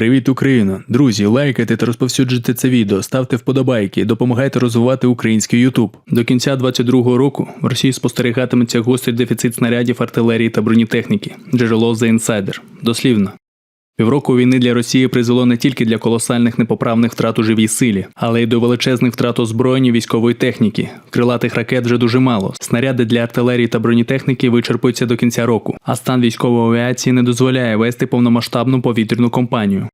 Привіт, Україна! Друзі, лайкайте та розповсюджуйте це відео, ставте вподобайки, допомагайте розвивати український Ютуб. До кінця 2022 року в Росії спостерігатиметься гострий дефіцит снарядів артилерії та бронетехніки. Джерело The Insider. Дослівно. Півроку війни для Росії призвело не тільки для колосальних непоправних втрат у живій силі, але й до величезних втрат озброєння військової техніки. Крилатих ракет вже дуже мало. Снаряди для артилерії та бронетехніки вичерпуються до кінця року, а стан військової авіації не дозволяє вести повномасштабну повітряну кампанію.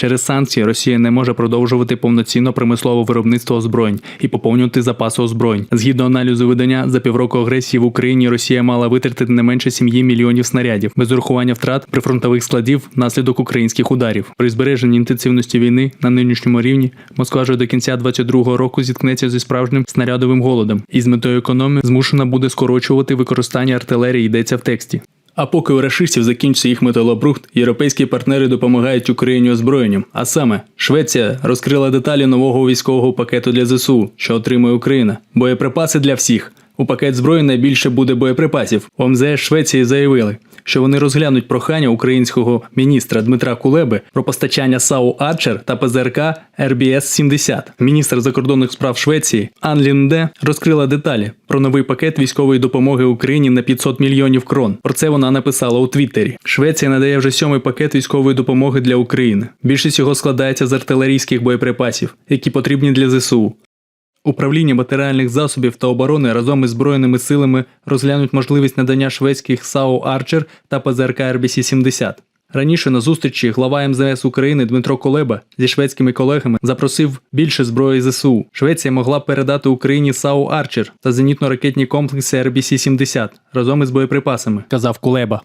Через санкції Росія не може продовжувати повноцінно промислове виробництво озброєнь і поповнювати запаси озброєнь. Згідно аналізу видання, за півроку агресії в Україні Росія мала витратити не менше 7 мільйонів снарядів без урахування втрат прифронтових складів внаслідок українських ударів. При збереженні інтенсивності війни на нинішньому рівні Москва вже до кінця 2022 року зіткнеться зі справжнім снарядовим голодом і з метою економії змушена буде скорочувати використання артилерії. Йдеться в тексті. А поки у рашистів закінчиться їх металобрухт, європейські партнери допомагають Україні озброєнням. А саме, Швеція розкрила деталі нового військового пакету для ЗСУ, що отримує Україна. Боєприпаси для всіх. У пакет зброї найбільше буде боєприпасів. У МЗС Швеції заявили, що вони розглянуть прохання українського міністра Дмитра Кулеби про постачання САУ Арчер та ПЗРК РБС 70 Міністр закордонних справ Швеції Ан Лінде розкрила деталі про новий пакет військової допомоги Україні на 500 мільйонів крон. Про це вона написала у Твіттері. Швеція надає вже сьомий пакет військової допомоги для України. Більшість його складається з артилерійських боєприпасів, які потрібні для ЗСУ. Управління матеріальних засобів та оборони разом із збройними силами розглянуть можливість надання шведських САУ Арчер та ПЗРК РБС-70. Раніше на зустрічі глава МЗС України Дмитро Колеба зі шведськими колегами запросив більше зброї ЗСУ. Швеція могла передати Україні САУ Арчер та зенітно-ракетні комплекси РБС-70 разом із боєприпасами, казав Кулеба.